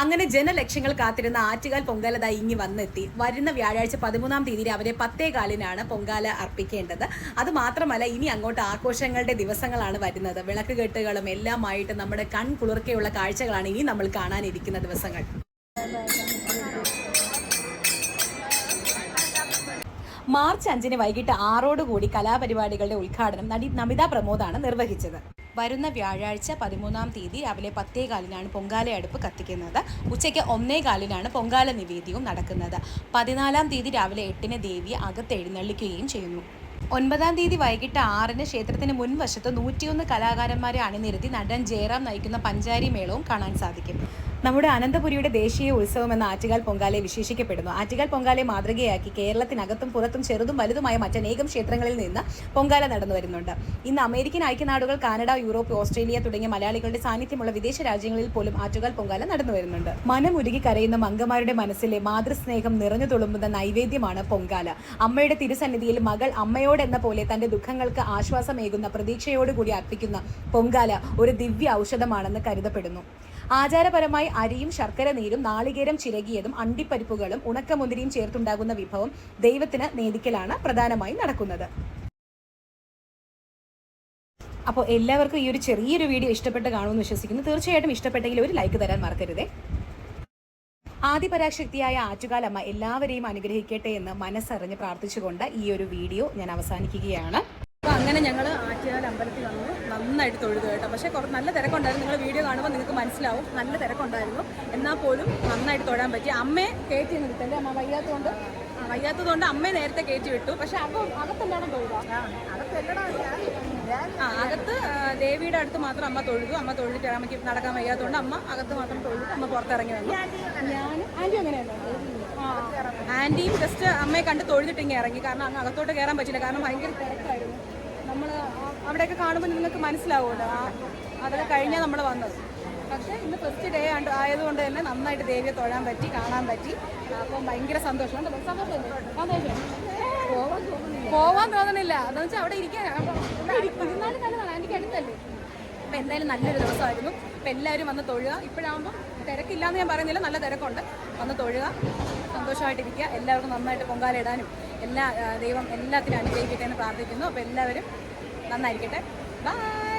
അങ്ങനെ ജനലക്ഷ്യങ്ങൾ കാത്തിരുന്ന ആറ്റുകാൽ പൊങ്കാലത ഇങ്ങി വന്നെത്തി. വരുന്ന വ്യാഴാഴ്ച പതിമൂന്നാം തീയതി രാവിലെ പത്തേ കാലിനാണ് പൊങ്കാല അർപ്പിക്കേണ്ടത്. അത് മാത്രമല്ല ഇനി അങ്ങോട്ട് ആഘോഷങ്ങളുടെ ദിവസങ്ങളാണ് വരുന്നത്. വിളക്ക് കെട്ടുകളും എല്ലാമായിട്ട് നമ്മുടെ കൺ കുളിർക്കെയുള്ള കാഴ്ചകളാണ് ഇനി നമ്മൾ കാണാനിരിക്കുന്ന ദിവസങ്ങൾ. മാർച്ച് അഞ്ചിന് വൈകിട്ട് ആറോടുകൂടി കലാപരിപാടികളുടെ ഉദ്ഘാടനം നടി നമിത പ്രമോദാണ് നിർവഹിച്ചത്. വരുന്ന വ്യാഴാഴ്ച പതിമൂന്നാം തീയതി രാവിലെ പത്തേ കാലിനാണ് പൊങ്കാല അടുപ്പ് കത്തിക്കുന്നത്. ഉച്ചയ്ക്ക് ഒന്നേ കാലിനാണ് പൊങ്കാല നിവേദ്യവും നടക്കുന്നത്. പതിനാലാം തീയതി രാവിലെ എട്ടിന് ദേവിയെ അകത്ത് എഴുന്നള്ളിക്കുകയും ചെയ്യുന്നു. ഒൻപതാം തീയതി വൈകിട്ട് ആറിന് ക്ഷേത്രത്തിന് മുൻവശത്ത് നൂറ്റിയൊന്ന് കലാകാരന്മാരെ അണിനിരത്തി നടൻ ജയറാം നയിക്കുന്ന പഞ്ചാരി മേളവും കാണാൻ സാധിക്കും. നമ്മുടെ അനന്തപുരിയുടെ ദേശീയ ഉത്സവം എന്ന ആറ്റുകാൽ പൊങ്കാലെ വിശേഷിക്കപ്പെടുന്നു. ആറ്റുകാൽ പൊങ്കാലെ മാതൃകയാക്കി കേരളത്തിനകത്തും പുറത്തും ചെറുതും വലുതുമായ മറ്റനേകം ക്ഷേത്രങ്ങളിൽ നിന്ന് പൊങ്കാല നടന്നു വരുന്നുണ്ട്. ഇന്ന് അമേരിക്കൻ ഐക്യനാടുകൾ കാനഡ യൂറോപ്പ് ഓസ്ട്രേലിയ തുടങ്ങിയ മലയാളികളുടെ സാന്നിധ്യമുള്ള വിദേശ രാജ്യങ്ങളിൽ പോലും ആറ്റുകാൽ പൊങ്കാല നടന്നു വരുന്നുണ്ട്. മനമുരുകി കരയുന്ന മംഗമാരുടെ മനസ്സിലെ മാതൃസ്നേഹം നിറഞ്ഞു തുളുമ്പുന്ന നൈവേദ്യമാണ് പൊങ്കാല. അമ്മയുടെ തിരുസന്നിധിയിൽ മകൾ അമ്മയോടെന്ന പോലെ തന്റെ ദുഃഖങ്ങൾക്ക് ആശ്വാസമേകുന്ന പ്രതീക്ഷയോടുകൂടി അർപ്പിക്കുന്ന പൊങ്കാല ഒരു ദിവ്യ ഔഷധമാണെന്ന് കരുതപ്പെടുന്നു. ആചാരപരമായി അരിയും ശർക്കര നീരും നാളികേരം ചിരകിയതും അണ്ടിപ്പരിപ്പുകളും ഉണക്കമുന്തിരിയും ചേർത്തുണ്ടാകുന്ന വിഭവം ദൈവത്തിന് നേദിക്കലാണ് പ്രധാനമായും നടക്കുന്നത്. അപ്പോൾ എല്ലാവർക്കും ഈ ഒരു ചെറിയൊരു വീഡിയോ ഇഷ്ടപ്പെട്ട് കാണുമെന്ന് വിശ്വസിക്കുന്നു. തീർച്ചയായിട്ടും ഇഷ്ടപ്പെട്ടെങ്കിൽ ഒരു ലൈക്ക് തരാൻ മറക്കരുതേ. ആദിപരാശക്തിയായ ആറ്റുകാലമ്മ എല്ലാവരെയും അനുഗ്രഹിക്കട്ടെ എന്ന് മനസ്സറിഞ്ഞ് പ്രാർത്ഥിച്ചുകൊണ്ട് ഈ ഒരു വീഡിയോ ഞാൻ അവസാനിക്കുകയാണ്. അങ്ങനെ ഞങ്ങൾ ആറ്റുകാൽ അമ്പലത്തിൽ വന്നു. നന്നായിട്ട് തൊഴുതു കേട്ടോ. പക്ഷേ കുറച്ച് നല്ല തിരക്കുണ്ടായിരുന്നു. നിങ്ങൾ വീഡിയോ കാണുമ്പോൾ നിങ്ങൾക്ക് മനസ്സിലാവും. നല്ല തിരക്കുണ്ടായിരുന്നു. എന്നാൽ പോലും നന്നായിട്ട് തൊഴാൻ പറ്റി. അമ്മയെ കയറ്റി നിർത്തല്ലേ അമ്മ? വയ്യാത്തതുകൊണ്ട്? വയ്യാത്തതുകൊണ്ട് അമ്മയെ നേരത്തെ കയറ്റി വിട്ടു. പക്ഷേ അപ്പം അകത്തെല്ലാം ആ അകത്ത് ദേവിയുടെ അടുത്ത് മാത്രം അമ്മ തൊഴുതു. അമ്മ തൊഴുതിട്ട് അമ്മയ്ക്ക് നടക്കാൻ വയ്യാത്തതുകൊണ്ട് അമ്മ അകത്ത് മാത്രം തൊഴുതു. അമ്മ പുറത്തിറങ്ങി വന്നു. ഞാനും ആന്റി അങ്ങനെയല്ലോ? ആന്റിയും ജസ്റ്റ് അമ്മയെ കണ്ട് തൊഴുതിട്ട് ഇങ്ങനെ ഇറങ്ങി. കാരണം അങ്ങ് അകത്തോട്ട് കയറാൻ പറ്റില്ല. കാരണം ഭയങ്കര തിരക്കായിരുന്നു. നമ്മൾ അവിടെയൊക്കെ കാണുമ്പോൾ നിങ്ങൾക്ക് മനസ്സിലാവുമല്ലോ. അതൊക്കെ കഴിഞ്ഞാൽ നമ്മൾ വന്നത്. പക്ഷേ ഇന്ന് ഫസ്റ്റ് ഡേ ആയതുകൊണ്ട് തന്നെ നന്നായിട്ട് ദേവിയെ തൊഴാൻ പറ്റി കാണാൻ പറ്റി. അപ്പം ഭയങ്കര സന്തോഷം. ഉണ്ടല്ലോ? സന്തോഷമല്ലേ? സന്തോഷം. പോവാൻ തോന്നുന്നില്ല. അതെന്ന് വെച്ചാൽ അവിടെ നല്ലതാണ്. ആന്റിക്ക് അടുത്തല്ലേ? അപ്പം എന്തായാലും നല്ലൊരു ദിവസമായിരുന്നു. അപ്പം എല്ലാവരും വന്ന് തൊഴുക. ഇപ്പോഴാകുമ്പോൾ തിരക്കില്ലാന്ന് ഞാൻ പറയുന്നില്ല നല്ല തിരക്കുണ്ട്. വന്ന് തൊഴുക. സന്തോഷമായിട്ടിരിക്കുക. എല്ലാവർക്കും നന്നായിട്ട് പൊങ്കാല ഇടാനും എല്ലാ ദൈവം എല്ലാത്തിനും അനുഗ്രഹിക്കട്ടെ എന്ന് പ്രാർത്ഥിക്കുന്നു. അപ്പോൾ എല്ലാവരും നന്നായിരിക്കട്ടെ. ബൈ